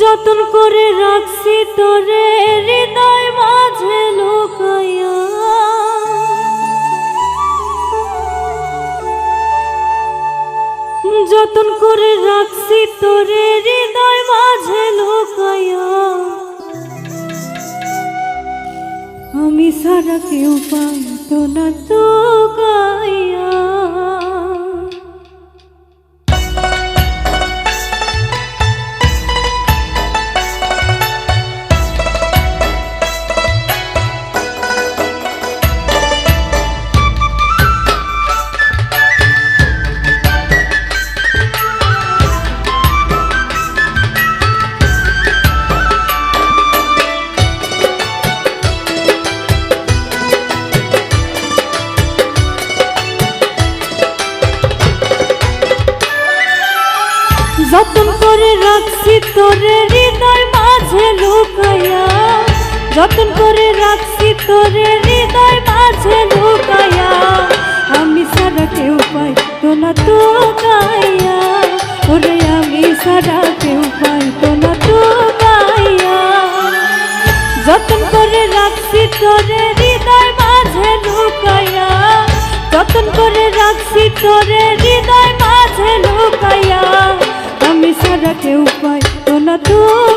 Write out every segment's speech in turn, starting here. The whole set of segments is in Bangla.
যতন করে রাখছি তোরে, হৃদয় মাঝে লুকাইয়া। যতন করে রাখছি তোরে, হৃদয় মাঝে লুকাইয়া। আমি সারা কেউ পাইতো না তো গাইয়া যতন করে রাখছি তোরে হৃদয় মাঝে লুকাইয়া। যতন করে রাখছি তোরে হৃদয় মাঝে লুকাইয়া। আমি সারা কেউ পাই তো তো গাইয়া। ওরে আমি সারা কেউ পাই তো তো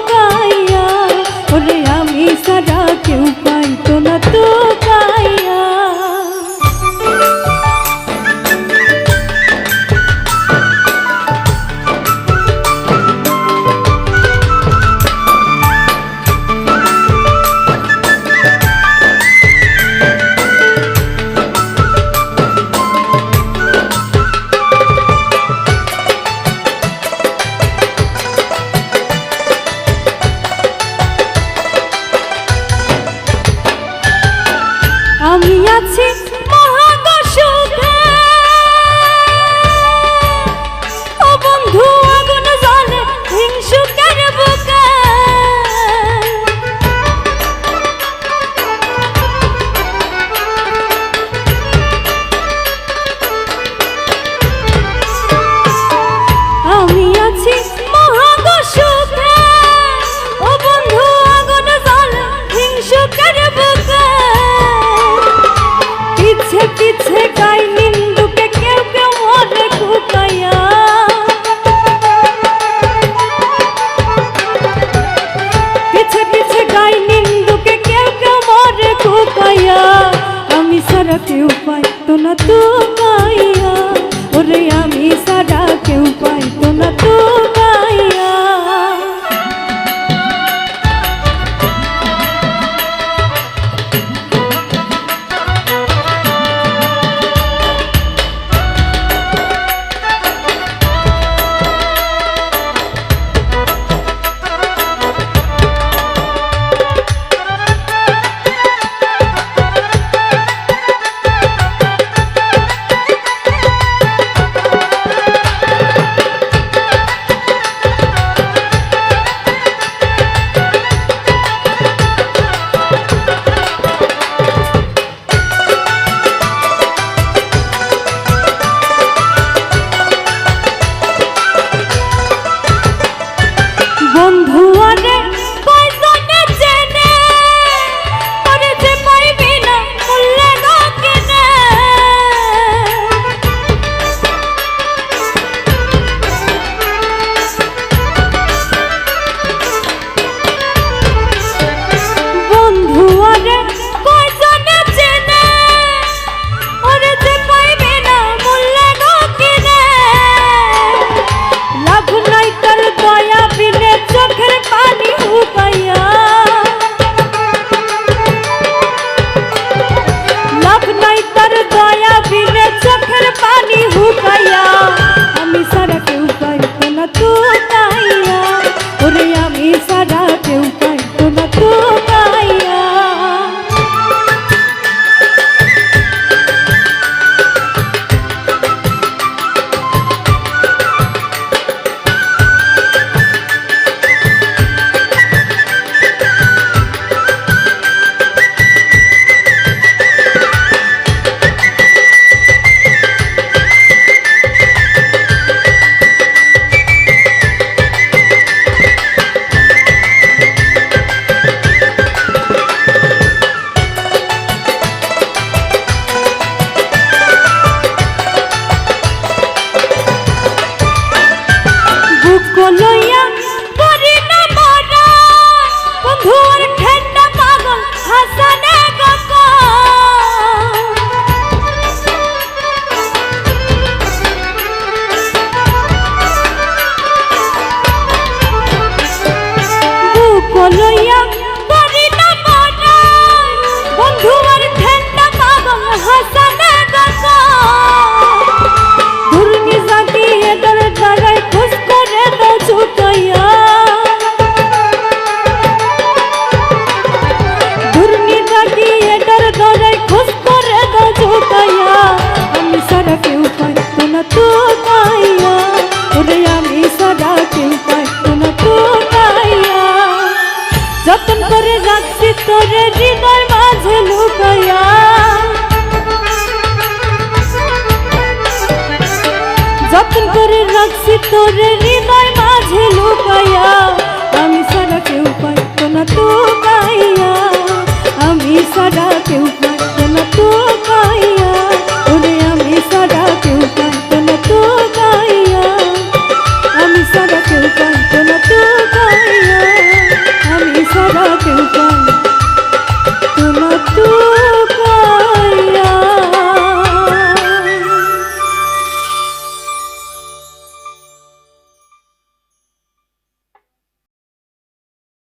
লইয়া পারি না বানাস বন্ধু আর ঠেন্ডা পাগল হাসানে দশা দুর্গি জাগিয়ে দর দাঁড়ায় খুশ করে দাও ছুটাইয়া। দুর্গি